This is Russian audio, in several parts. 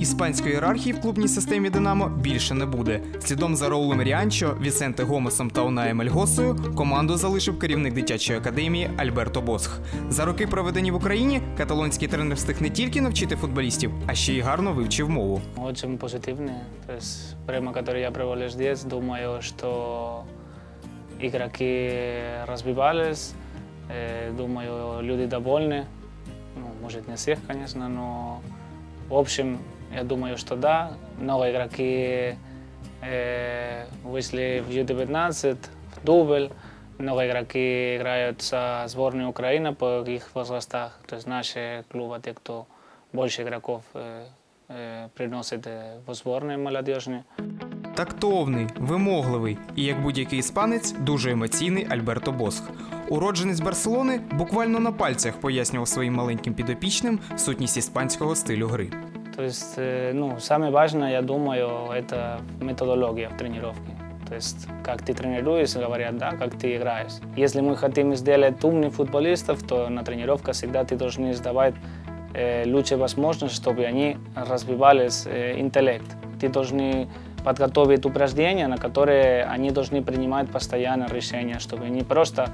Іспанської ієрархії в клубній системі Динамо більше не буде. Слідом за Раулем Ріанчо, Вісенте Гомесом та Унаєм Ельгосою команду залишив керівник дитячої академії Альберто Босх. За роки, проведені в Україні, каталонський тренер встиг не тільки навчити футболістів, а ще й гарно вивчив мову. Очень позитивные. То есть время, которое я провел здесь, думаю, что игроки разбивались, э, думаю, люди довольны. Ну, может, не всех, конечно, но в общем, я думаю, что да. Много игроки э, вышли в Ю-19, в дубль. Много игроки играют за сборную Украины по их возрастах. То есть наши клубы, те, кто больше игроков э, э, приносит э, в сборные молодежные. Тактовний, вимогливий і, як будь-який іспанець, дуже емоційний Альберто Босх. Уродженець Барселони буквально на пальцях пояснював своїм маленьким підопічним сутність іспанського стилю гри. То есть, э, ну, самое важное, я думаю, это методология в тренировке. То есть, как ты тренируешь, говорят, да, как ты играешь. Если мы хотим сделать умных футболистов, то на тренировках всегда ты должен сдавать э, лучшие возможности, чтобы они развивались э, интеллект. Ты должен подготовить упражнения, на которые они должны принимать постоянно решения, чтобы не просто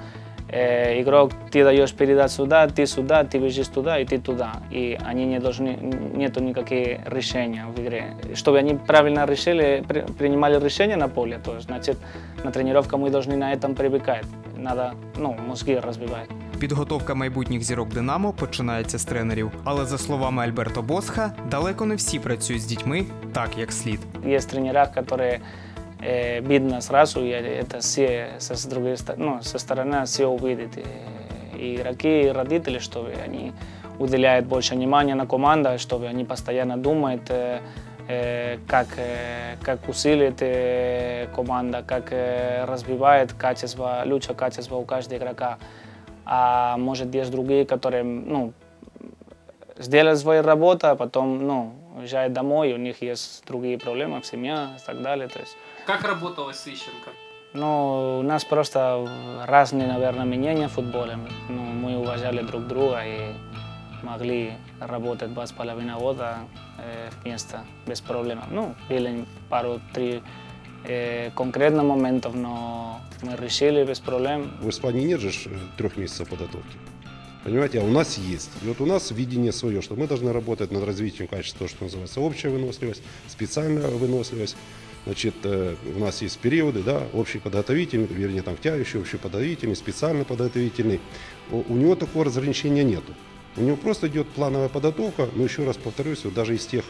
э, игрок, ты даешь передать сюда, ты сюда, ты бежишь туда и ты туда. И они не должны, нету никаких решения в игре. Чтобы они правильно решили, при- принимали решения на поле, то значит на тренировках мы должны на этом привыкать. Надо, ну, мозги разбивать. Підготовка майбутніх зірок Динамо починається з тренерів. Але за словами Альберто Босха, далеко не всі працюють з дітьми так, як слід. Есть тренера, которые э, видно сразу, и это все со, с другой, ну, со стороны все увидят. И, и игроки, и родители, чтобы они уделяют больше внимания на команду, чтобы они постоянно думают, э, э, как, э, как усилит э, команда, как э, развивает качество, лучшее качество у каждого игрока. А может, есть другие, которые, ну, сделать свою работу, а потом, ну, уезжают домой, у них есть другие проблемы в семье и так далее. То есть, Как работала с Ищенко? ну, у нас просто разные, наверное, мнения в футболе. Ну, мы уважали друг друга и могли работать два с половиной года э, вместе без проблем. Ну, были пару-три э, конкретных моментов, но мы решили без проблем. В Испании нет же э, трех месяцев подготовки. Понимаете, а у нас есть. И вот у нас видение свое, что мы должны работать над развитием качества, что называется, общая выносливость, специальная выносливость. Значит, э, у нас есть периоды, да, общий подготовительный, вернее, там, втягивающий, общий подготовительный, специально подготовительный. У, у него такого разграничения нету. У него просто идет плановая подготовка, но еще раз повторюсь, вот даже из тех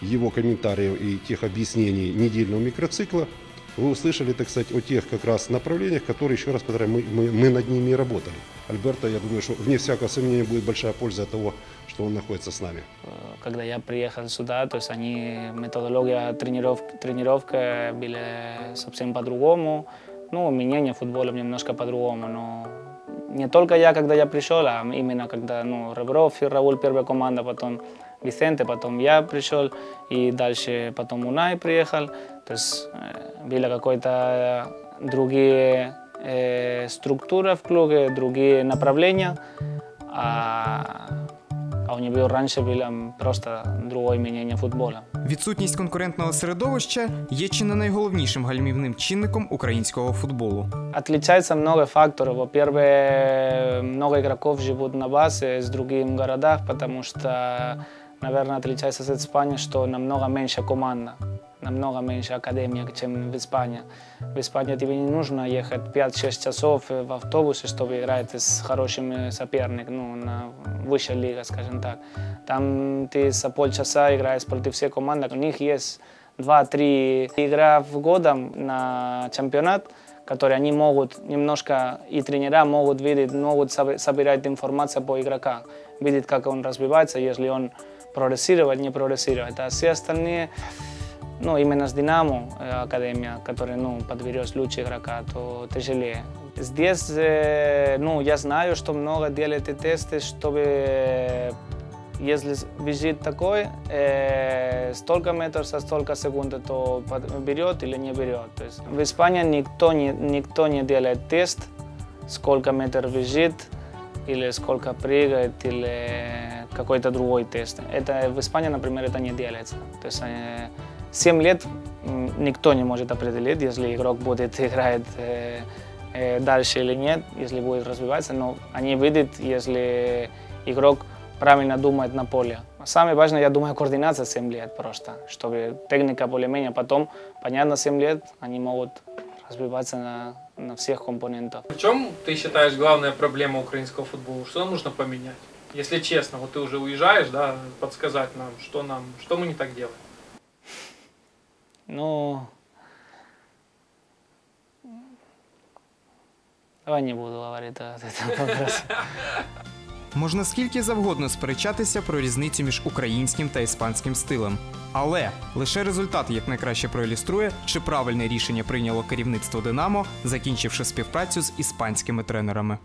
его комментариев и тех объяснений недельного микроцикла, вы услышали, так сказать, о тех как раз направлениях, которые, еще раз повторяю, мы, мы, мы над ними и работали. Альберто, я думаю, что вне всякого сомнения будет большая польза от того, что он находится с нами. Э, Когда я приехал сюда, то есть они, методология тренировки, тренировка были совсем по-другому. Ну, мнение футбола немножко по-другому, но не только я, когда я пришел, а именно когда, ну, Ребров и Рауль первая команда, потом Висенте, потом я пришел, и дальше потом Унай приехал. То есть э, были какой-то другие э, структуры в клубе, другие направления. А, а у него раньше было просто другое мнение футбола. Відсутність конкурентного середовища є чи не найголовнішим гальмівним чинником українського футболу. Отличается много факторов. Во-первых, много игроков живут на базе с других городах, потому что, наверное, отличается от Испании, что намного меньше команда, Намного меньше академия, чем в Испании. В Испании тебе не нужно ехать 5-6 часов в автобусе, чтобы играть с хорошим соперником, ну, на высшей лиге, скажем так. Там ты за полчаса играешь против всей команды. У них есть 2-3 игра в года на чемпионат, которые они могут немножко, и тренера могут видеть, могут соб- собирать информацию по игрокам, видеть, как он развивается, если он прогрессирует, не прогрессирует. А все остальные, ну, именно с Динамо э, Академия, которая, ну, подберешь лучшего игрока, то тяжелее. Здесь, э, ну, я знаю, что много делаете тесты, чтобы э, если бежит такой, э, столько метров со столько секунд, то берет или не берет. То есть в Испании никто не, никто не делает тест, сколько метров бежит, или сколько прыгает, или какой-то другой тест. Это в Испании, например, это не делается. То есть э, 7 лет никто не может определить, если игрок будет играть э, э, дальше или нет, если будет развиваться, но они видят, если игрок правильно думает на поле. Самое важное, я думаю, координация 7 лет просто, чтобы техника более-менее потом, понятно, 7 лет они могут развиваться на, на всех компонентах. В чем ты считаешь главная проблема украинского футбола? Что нужно поменять? Если честно, вот ты уже уезжаешь, да, подсказать нам, что нам, что мы не так делаем. Ну, давай не буду говорить о этом. Можна скільки завгодно сперечатися про різницю між українським та іспанським стилем. Але лише результат як найкраще проілюструє, чи правильне рішення прийняло керівництво Динамо, закінчивши співпрацю з іспанськими тренерами.